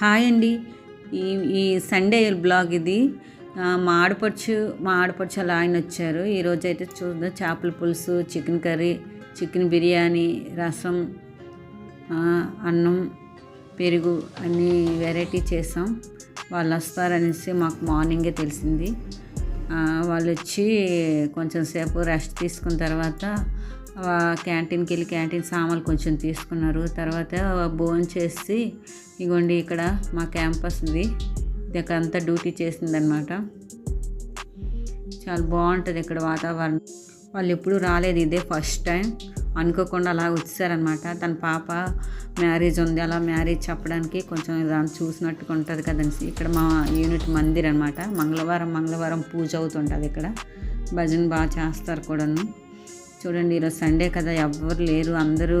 Hi అండి. ఈ ఈ సండే బ్లాగ్ ఇది. మా ఆడపడుచు మా ఆడపడుచు అలా ఆయన వచ్చారు. ఈరోజు అయితే చూద్దాం. చేపల పులుసు చికెన్ కర్రీ చికెన్ బిర్యానీ రసం అన్నం పెరుగు అన్ని వెరైటీ చేసాం. వాళ్ళు వస్తారనేసి మాకు మార్నింగే తెలిసింది. వాళ్ళు వచ్చి కొంచెం సేపు రెస్ట్ తీసుకున్న తర్వాత క్యాంటీన్కి వెళ్ళి క్యాంటీన్ సామాన్లు కొంచెం తీసుకున్నారు. తర్వాత భోజనం చేసి ఇగోండి ఇక్కడ మా క్యాంపస్ ఇది ఇక్కడ అంతా డ్యూటీ చేసిందనమాట చాలా బాగుంటుంది ఇక్కడ వాతావరణం. వాళ్ళు ఎప్పుడు రాలేదు ఇదే ఫస్ట్ టైం. అనుకోకుండా అలా వచ్చారనమాట తన పాప మ్యారేజ్ ఉంది. అలా మ్యారేజ్ చెప్పడానికి కొంచెం దాన్ని చూసినట్టుగా ఉంటుంది కదండి. ఇక్కడ మా యూనిట్ మందిర్ అనమాట మంగళవారం మంగళవారం పూజ అవుతుంటుంది ఇక్కడ. భజన బాగా చేస్తారు కూడాను. చూడండి ఈరోజు సండే కదా ఎవ్వరు లేరు అందరూ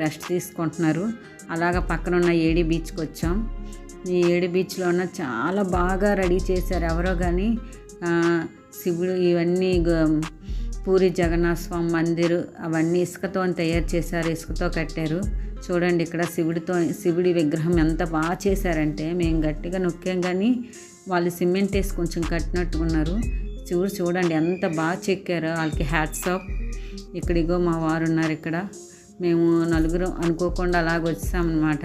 రెస్ట్ తీసుకుంటున్నారు. అలాగ పక్కన ఉన్న ఏడి బీచ్కి వచ్చాం. ఈ ఏడి బీచ్లో ఉన్న చాలా బాగా రెడీ చేశారు ఎవరో కానీ శివుడు ఇవన్నీ పూరి జగన్నాథ స్వామి మందిరు అవన్నీ ఇసుకతో తయారు చేశారు ఇసుకతో కట్టారు. చూడండి ఇక్కడ శివుడితో శివుడి విగ్రహం ఎంత బాగా చేశారంటే మేము గట్టిగా నొక్కాం కానీ వాళ్ళు సిమెంట్ వేసి కొంచెం కట్టినట్టుకున్నారు చూడు చూడండి ఎంత బాగా చెక్కారో. వాళ్ళకి హ్యాట్స్ ఆఫ్ ఇక్కడిగో మా వారు ఉన్నారు ఇక్కడ. మేము నలుగురు అనుకోకుండా అలాగ వచ్చామన్నమాట.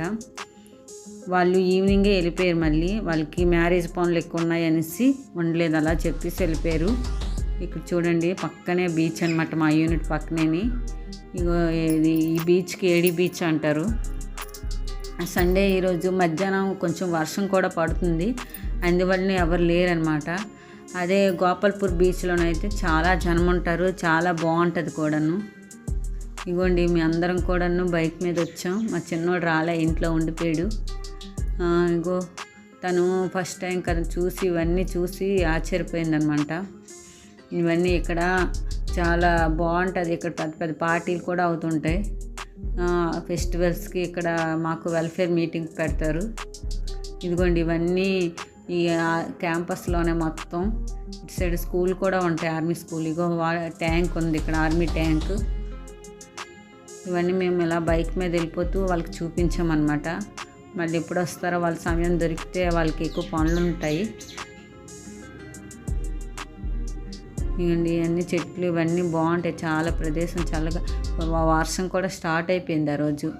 వాళ్ళు ఈవినింగే వెళ్ళిపోయారు మళ్ళీ. వాళ్ళకి మ్యారేజ్ పనులు ఎక్కువ ఉన్నాయి అనేసి ఉండలేదు అలా చెప్పేసి వెళ్ళిపోయారు. ఇక్కడ చూడండి పక్కనే బీచ్ అనమాట మా యూనిట్ పక్కనేని. ఇగో ఇది ఈ బీచ్కి ఏడి బీచ్ అంటారు. సండే ఈరోజు మధ్యాహ్నం కొంచెం వర్షం కూడా పడుతుంది. అందువల్ల ఎవరు లేరనమాట అదే గోపాల్పూర్ బీచ్లోనైతే చాలా జనం ఉంటారు చాలా బాగుంటుంది కూడాను. ఇగోండి మీ అందరం కూడాను బైక్ మీద వచ్చాం. మా చిన్నోడు రాలే ఇంట్లో ఉండిపోయాడు. ఇగో తను ఫస్ట్ టైం కదా చూసి ఇవన్నీ చూసి ఆశ్చర్యపోయిందనమాట. ఇవన్నీ ఇక్కడ చాలా బాగుంటుంది ఇక్కడ పెద్ద పెద్ద పార్టీలు కూడా అవుతుంటాయి. ఫెస్టివల్స్కి ఇక్కడ మాకు వెల్ఫేర్ మీటింగ్ పెడతారు. ఇదిగోండి ఇవన్నీ ఈ క్యాంపస్లోనే మొత్తం. ఇటు సైడ్ స్కూల్ కూడా ఉంటాయి ఆర్మీ స్కూల్. ఇగో వా- ట్యాంక్ ఉంది ఇక్కడ ఆర్మీ ట్యాంక్. ఇవన్నీ మేము ఇలా బైక్ మీద వెళ్ళిపోతూ వాళ్ళకి చూపించామన్నమాట. మళ్ళీ ఎప్పుడు వస్తారో వాళ్ళ సమయం దొరికితే వాళ్ళకి ఎక్కువ పనులు ఉంటాయి. ఇవ్వండి ఇవన్నీ చెట్లు ఇవన్నీ బాగుంటాయి. చాలా ప్రదేశం చల్లగా వర్షం కూడా స్టార్ట్ అయిపోయింది ఆ రోజు.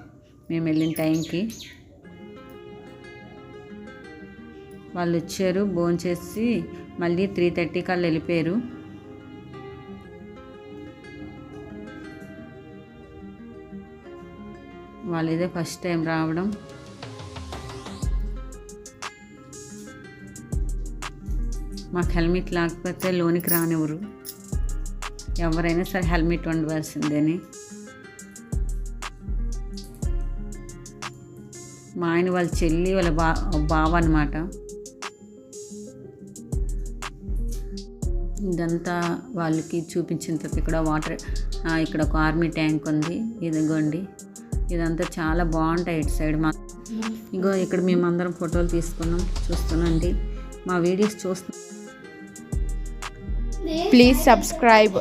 మేము వెళ్ళిన టైంకి. వాళ్ళు వచ్చారు భోంచేసి మళ్ళీ త్రీ థర్టీ కల్లా వెళ్ళిపోయారు. వాళ్ళు ఇదే ఫస్ట్ టైం రావడం. మాకు హెల్మెట్ లేకపోతే లోనికి రానివ్వరు. ఎవరైనా సరే హెల్మెట్ ఉండవలసిందని. మా ఆయన వాళ్ళ చెల్లి వాళ్ళ బా బావ అనమాట ఇదంతా వాళ్ళకి చూపించిన తర్వాత ఇక్కడ వాటర్ ఇక్కడ ఒక ఆర్మీ ట్యాంక్ ఉంది. ఇదిగోండి. ఇదంతా చాలా బాగుంటాయి ఇటు సైడ్ మా. ఇగో ఇక్కడ మేమందరం ఫోటోలు తీసుకున్నాం. చూస్తున్నాండి మా వీడియోస్ చూస్తు ప్లీజ్ సబ్స్క్రైబ్